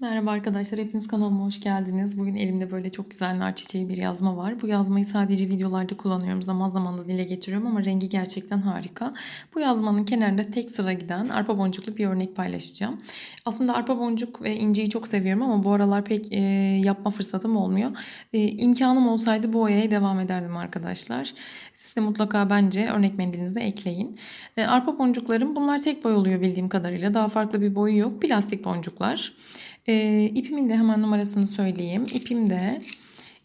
Merhaba arkadaşlar, hepiniz kanalıma hoş geldiniz. Bugün elimde böyle çok güzel nar çiçeği bir yazma var. Bu yazmayı sadece videolarda kullanıyorum. Zaman zaman da dile getiriyorum ama rengi gerçekten harika. Bu yazmanın kenarında tek sıra giden arpa boncuklu bir örnek paylaşacağım. Aslında arpa boncuk ve inciyi çok seviyorum ama bu aralar pek e, yapma fırsatım olmuyor. E, imkanım olsaydı bu oyaya devam ederdim arkadaşlar. Siz de mutlaka bence örnek mendilinizde ekleyin. E, arpa boncuklarım bunlar tek boy oluyor bildiğim kadarıyla. Daha farklı bir boyu yok. Plastik boncuklar. E, ipimin de hemen numarasını söyleyeyim. İpim de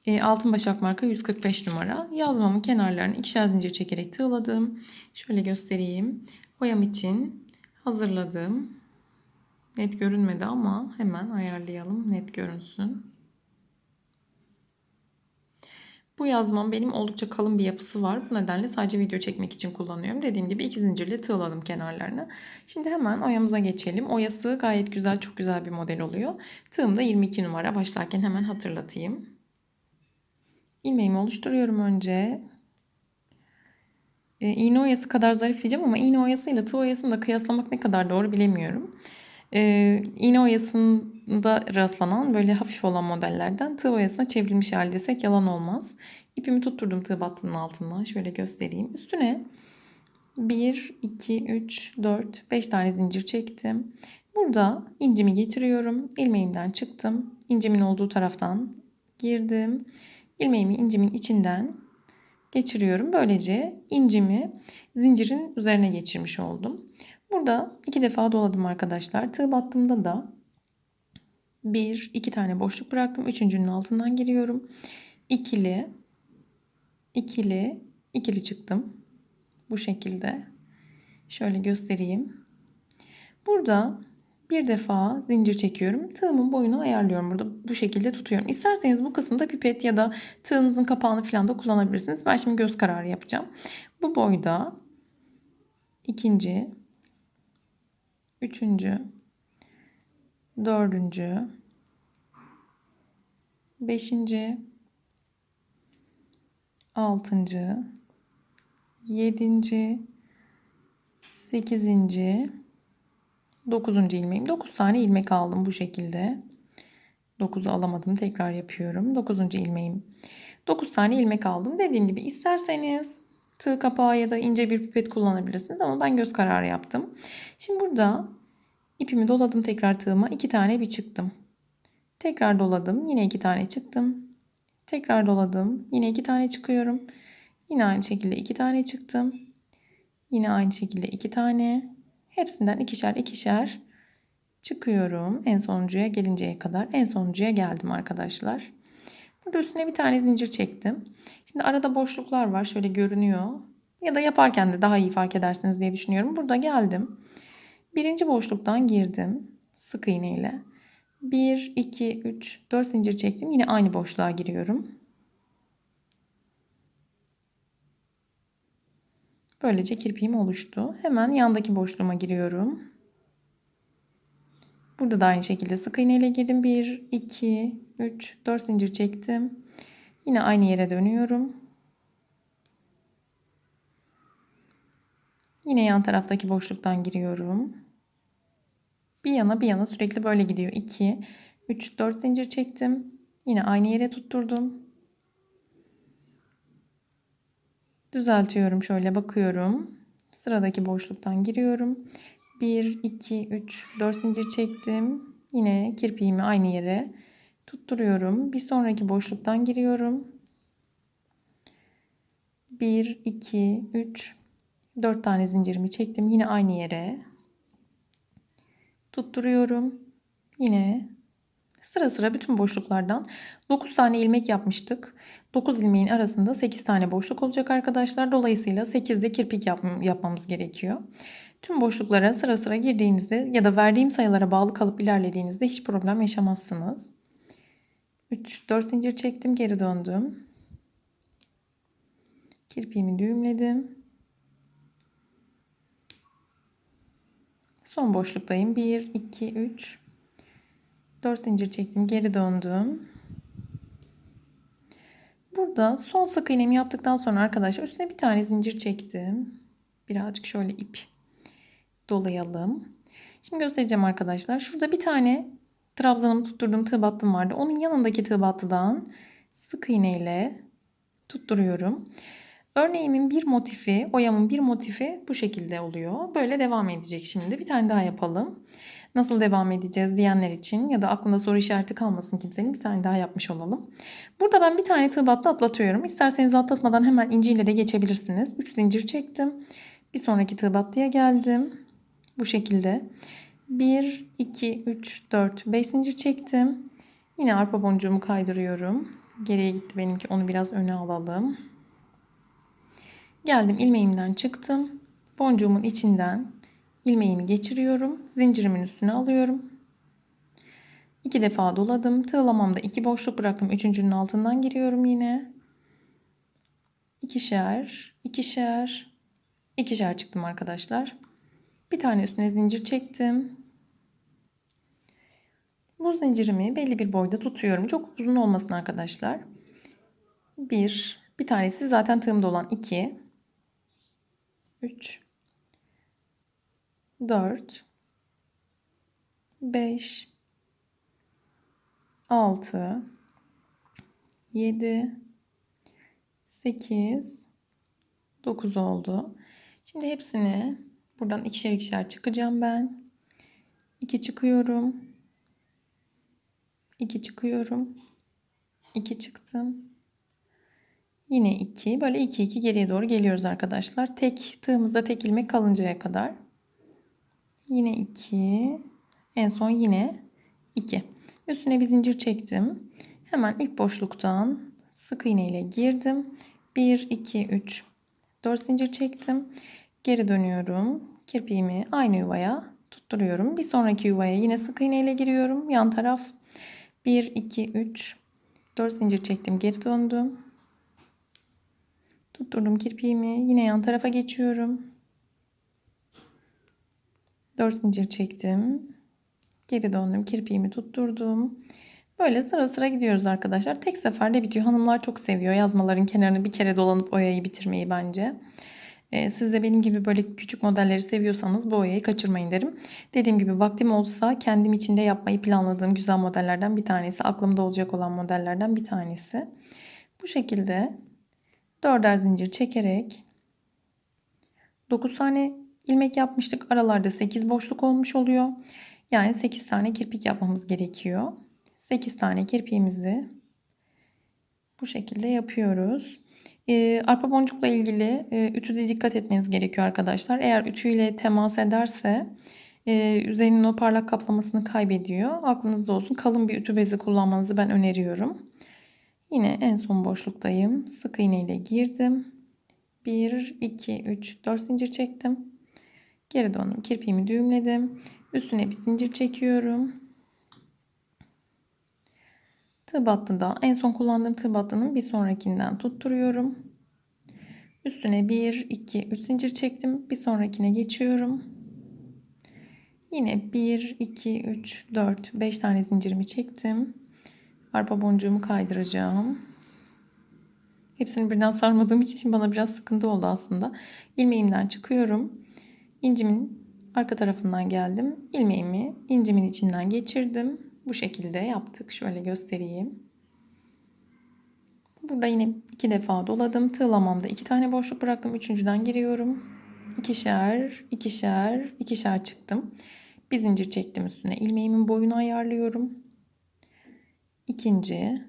e, altın başak marka 145 numara. Yazmamın kenarlarını ikişer zincir çekerek tığladım. Şöyle göstereyim. Boyam için hazırladım. Net görünmedi ama hemen ayarlayalım net görünsün. Bu yazmam benim oldukça kalın bir yapısı var. Bu nedenle sadece video çekmek için kullanıyorum. Dediğim gibi iki zincirle tığladım kenarlarını. Şimdi hemen oyamıza geçelim. Oyası gayet güzel, çok güzel bir model oluyor. Tığım da 22 numara. Başlarken hemen hatırlatayım. İlmeğimi oluşturuyorum önce. E, oyası kadar zarif diyeceğim ama iğne oyasıyla tığ oyasını da kıyaslamak ne kadar doğru bilemiyorum. E, iğne oyasında rastlanan böyle hafif olan modellerden tığ oyasına çevrilmiş hali yalan olmaz. İpimi tutturdum tığ battının altından. Şöyle göstereyim. Üstüne 1, 2, 3, 4, 5 tane zincir çektim. Burada incimi getiriyorum. İlmeğimden çıktım. İncimin olduğu taraftan girdim. İlmeğimi incimin içinden geçiriyorum. Böylece incimi zincirin üzerine geçirmiş oldum. Burada iki defa doladım arkadaşlar. Tığ battığımda da bir, iki tane boşluk bıraktım. Üçüncünün altından giriyorum. İkili, ikili, ikili çıktım. Bu şekilde. Şöyle göstereyim. Burada bir defa zincir çekiyorum. Tığımın boyunu ayarlıyorum burada. Bu şekilde tutuyorum. İsterseniz bu kısımda pipet ya da tığınızın kapağını falan da kullanabilirsiniz. Ben şimdi göz kararı yapacağım. Bu boyda ikinci, üçüncü, dördüncü, beşinci, altıncı, yedinci, sekizinci, dokuzuncu ilmeğim. Dokuz tane ilmek aldım bu şekilde. Dokuzu alamadım. Tekrar yapıyorum. Dokuzuncu ilmeğim. Dokuz tane ilmek aldım. Dediğim gibi isterseniz tığ kapağı ya da ince bir pipet kullanabilirsiniz ama ben göz kararı yaptım. Şimdi burada ipimi doladım tekrar tığıma. iki tane bir çıktım. Tekrar doladım. Yine iki tane çıktım. Tekrar doladım. Yine iki tane çıkıyorum. Yine aynı şekilde iki tane çıktım. Yine aynı şekilde iki tane. Hepsinden ikişer ikişer çıkıyorum. En sonuncuya gelinceye kadar. En sonuncuya geldim arkadaşlar. Burada üstüne bir tane zincir çektim. Şimdi arada boşluklar var. Şöyle görünüyor. Ya da yaparken de daha iyi fark edersiniz diye düşünüyorum. Burada geldim. Birinci boşluktan girdim. Sık iğne ile. 1, 2, 3, 4 zincir çektim. Yine aynı boşluğa giriyorum. Böylece kirpiğim oluştu. Hemen yandaki boşluğuma giriyorum. Burada da aynı şekilde sık iğne ile girdim. 1, 2, 3, 4 zincir çektim. Yine aynı yere dönüyorum. Yine yan taraftaki boşluktan giriyorum. Bir yana bir yana sürekli böyle gidiyor. 2, 3, 4 zincir çektim. Yine aynı yere tutturdum. Düzeltiyorum şöyle bakıyorum. Sıradaki boşluktan giriyorum. 1, 2, 3, 4 zincir çektim. Yine kirpiğimi aynı yere tutturuyorum. Bir sonraki boşluktan giriyorum. 1, 2, 3, 4 tane zincirimi çektim. Yine aynı yere tutturuyorum. Yine sıra sıra bütün boşluklardan 9 tane ilmek yapmıştık. 9 ilmeğin arasında 8 tane boşluk olacak arkadaşlar. Dolayısıyla 8'de kirpik yap yapmamız gerekiyor. Tüm boşluklara sıra sıra girdiğinizde ya da verdiğim sayılara bağlı kalıp ilerlediğinizde hiç problem yaşamazsınız. 3 4 zincir çektim, geri döndüm. Kirpiğimi düğümledim. Son boşluktayım. 1 2 3 4 zincir çektim, geri döndüm. Burada son sık iğnemi yaptıktan sonra arkadaşlar üstüne bir tane zincir çektim. Birazcık şöyle ip dolayalım. Şimdi göstereceğim arkadaşlar. Şurada bir tane trabzanımı tutturduğum tığ battım vardı. Onun yanındaki tığ battıdan sık iğne ile tutturuyorum. Örneğimin bir motifi, oyamın bir motifi bu şekilde oluyor. Böyle devam edecek şimdi. Bir tane daha yapalım. Nasıl devam edeceğiz diyenler için ya da aklında soru işareti kalmasın kimsenin bir tane daha yapmış olalım. Burada ben bir tane tığ battı atlatıyorum. İsterseniz atlatmadan hemen inciyle de geçebilirsiniz. 3 zincir çektim. Bir sonraki tığ battıya geldim. Bu şekilde. 1, 2, 3, 4, 5 zincir çektim. Yine arpa boncuğumu kaydırıyorum. Geriye gitti benimki onu biraz öne alalım. Geldim ilmeğimden çıktım. Boncuğumun içinden ilmeğimi geçiriyorum. Zincirimin üstüne alıyorum. İki defa doladım. Tığlamamda iki boşluk bıraktım. Üçüncünün altından giriyorum yine. İkişer, ikişer, ikişer çıktım arkadaşlar. Bir tane üstüne zincir çektim. Bu zincirimi belli bir boyda tutuyorum. Çok uzun olmasın arkadaşlar. Bir, bir tanesi zaten tığımda olan iki. 3 4 5 6 7 8 9 oldu. Şimdi hepsini buradan ikişer ikişer çıkacağım ben. 2 çıkıyorum. 2 çıkıyorum. 2 çıktım. Yine 2. Böyle 2 2 geriye doğru geliyoruz arkadaşlar. Tek tığımızda tek ilmek kalıncaya kadar. Yine 2. En son yine 2. Üstüne bir zincir çektim. Hemen ilk boşluktan sık iğne ile girdim. 1 2 3 4 zincir çektim. Geri dönüyorum. Kirpiğimi aynı yuvaya tutturuyorum. Bir sonraki yuvaya yine sık iğne ile giriyorum. Yan taraf 1 2 3 4 zincir çektim. Geri döndüm. Tutturdum kirpiğimi. Yine yan tarafa geçiyorum. 4 zincir çektim. Geri döndüm. Kirpiğimi tutturdum. Böyle sıra sıra gidiyoruz arkadaşlar. Tek seferde bitiyor. Hanımlar çok seviyor yazmaların kenarını bir kere dolanıp oyayı bitirmeyi bence. Ee, siz de benim gibi böyle küçük modelleri seviyorsanız bu oyayı kaçırmayın derim. Dediğim gibi vaktim olsa kendim içinde yapmayı planladığım güzel modellerden bir tanesi. Aklımda olacak olan modellerden bir tanesi. Bu şekilde dörder zincir çekerek 9 tane ilmek yapmıştık. Aralarda 8 boşluk olmuş oluyor. Yani 8 tane kirpik yapmamız gerekiyor. 8 tane kirpiğimizi bu şekilde yapıyoruz. Ee, arpa boncukla ilgili e, ütüde dikkat etmeniz gerekiyor arkadaşlar. Eğer ütüyle temas ederse e, üzerinin o parlak kaplamasını kaybediyor. Aklınızda olsun. Kalın bir ütü bezi kullanmanızı ben öneriyorum. Yine en son boşluktayım. Sık iğne ile girdim. 1, 2, 3, 4 zincir çektim. Geri döndüm. Kirpiğimi düğümledim. Üstüne bir zincir çekiyorum. Tığ battığında en son kullandığım tığ battının bir sonrakinden tutturuyorum. Üstüne 1, 2, 3 zincir çektim. Bir sonrakine geçiyorum. Yine 1, 2, 3, 4, 5 tane zincirimi çektim. Arpa boncuğumu kaydıracağım. Hepsini birden sarmadığım için bana biraz sıkıntı oldu aslında. İlmeğimden çıkıyorum. İncimin arka tarafından geldim. İlmeğimi incimin içinden geçirdim. Bu şekilde yaptık. Şöyle göstereyim. Burada yine iki defa doladım. Tığlamamda iki tane boşluk bıraktım. Üçüncüden giriyorum. İkişer, ikişer, ikişer çıktım. Bir zincir çektim üstüne. İlmeğimin boyunu ayarlıyorum ikinci,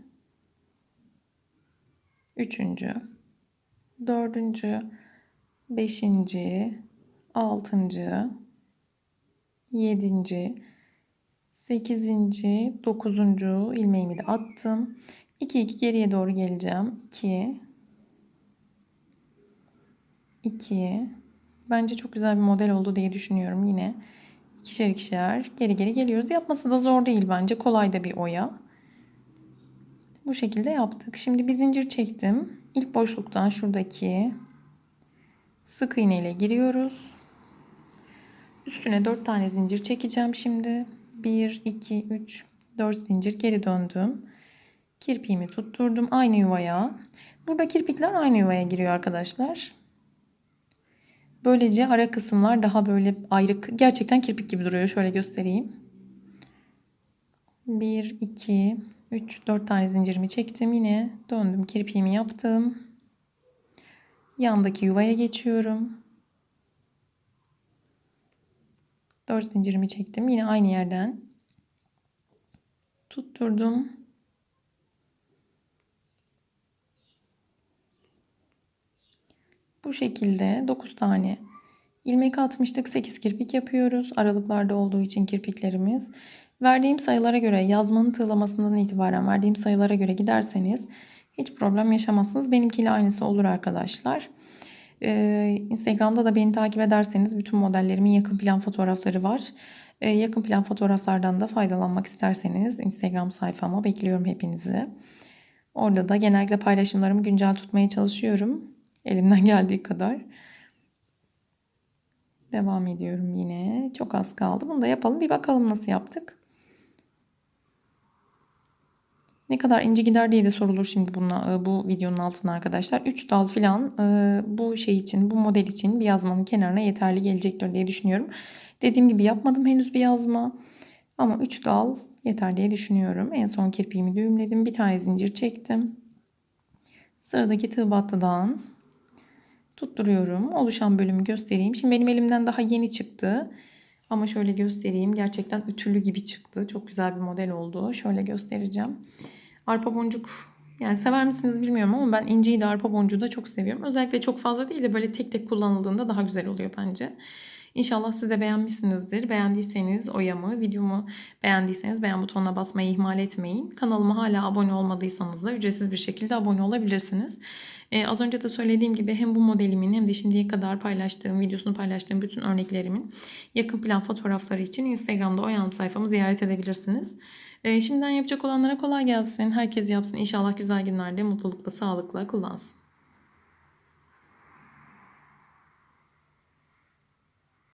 üçüncü, dördüncü, beşinci, altıncı, yedinci, sekizinci, dokuzuncu ilmeğimi de attım. 2 2 geriye doğru geleceğim. 2 2 Bence çok güzel bir model oldu diye düşünüyorum yine. İkişer ikişer geri geri geliyoruz. Yapması da zor değil bence. Kolay da bir oya. Bu şekilde yaptık. Şimdi bir zincir çektim. İlk boşluktan şuradaki sık iğne ile giriyoruz. Üstüne 4 tane zincir çekeceğim şimdi. 1, 2, 3, 4 zincir geri döndüm. Kirpiğimi tutturdum aynı yuvaya. Burada kirpikler aynı yuvaya giriyor arkadaşlar. Böylece ara kısımlar daha böyle ayrık. Gerçekten kirpik gibi duruyor. Şöyle göstereyim. 1, 2, 3, 4 tane zincirimi çektim. Yine döndüm kirpiğimi yaptım. Yandaki yuvaya geçiyorum. 4 zincirimi çektim. Yine aynı yerden tutturdum. Bu şekilde 9 tane ilmek atmıştık. 8 kirpik yapıyoruz. Aralıklarda olduğu için kirpiklerimiz. Verdiğim sayılara göre yazmanın tığlamasından itibaren verdiğim sayılara göre giderseniz hiç problem yaşamazsınız. Benimkiyle aynısı olur arkadaşlar. Ee, Instagram'da da beni takip ederseniz bütün modellerimin yakın plan fotoğrafları var. Ee, yakın plan fotoğraflardan da faydalanmak isterseniz Instagram sayfama bekliyorum hepinizi. Orada da genellikle paylaşımlarımı güncel tutmaya çalışıyorum. Elimden geldiği kadar. Devam ediyorum yine. Çok az kaldı. Bunu da yapalım. Bir bakalım nasıl yaptık. Ne kadar ince gider diye de sorulur şimdi bununla, bu videonun altına arkadaşlar. 3 dal falan bu şey için, bu model için bir yazmanın kenarına yeterli gelecektir diye düşünüyorum. Dediğim gibi yapmadım henüz bir yazma. Ama 3 dal yeter diye düşünüyorum. En son kirpiğimi düğümledim. Bir tane zincir çektim. Sıradaki tığ battıdan tutturuyorum. Oluşan bölümü göstereyim. Şimdi benim elimden daha yeni çıktı. Ama şöyle göstereyim. Gerçekten ütülü gibi çıktı. Çok güzel bir model oldu. Şöyle göstereceğim. Arpa boncuk yani sever misiniz bilmiyorum ama ben inciyi de arpa boncuğu da çok seviyorum. Özellikle çok fazla değil de böyle tek tek kullanıldığında daha güzel oluyor bence. İnşallah siz de beğenmişsinizdir. Beğendiyseniz oyamı, videomu beğendiyseniz beğen butonuna basmayı ihmal etmeyin. Kanalıma hala abone olmadıysanız da ücretsiz bir şekilde abone olabilirsiniz. Ee, az önce de söylediğim gibi hem bu modelimin hem de şimdiye kadar paylaştığım, videosunu paylaştığım bütün örneklerimin yakın plan fotoğrafları için Instagram'da Oyanım sayfamı ziyaret edebilirsiniz. Ee, şimdiden yapacak olanlara kolay gelsin. Herkes yapsın. İnşallah güzel günlerde mutlulukla, sağlıkla kullansın.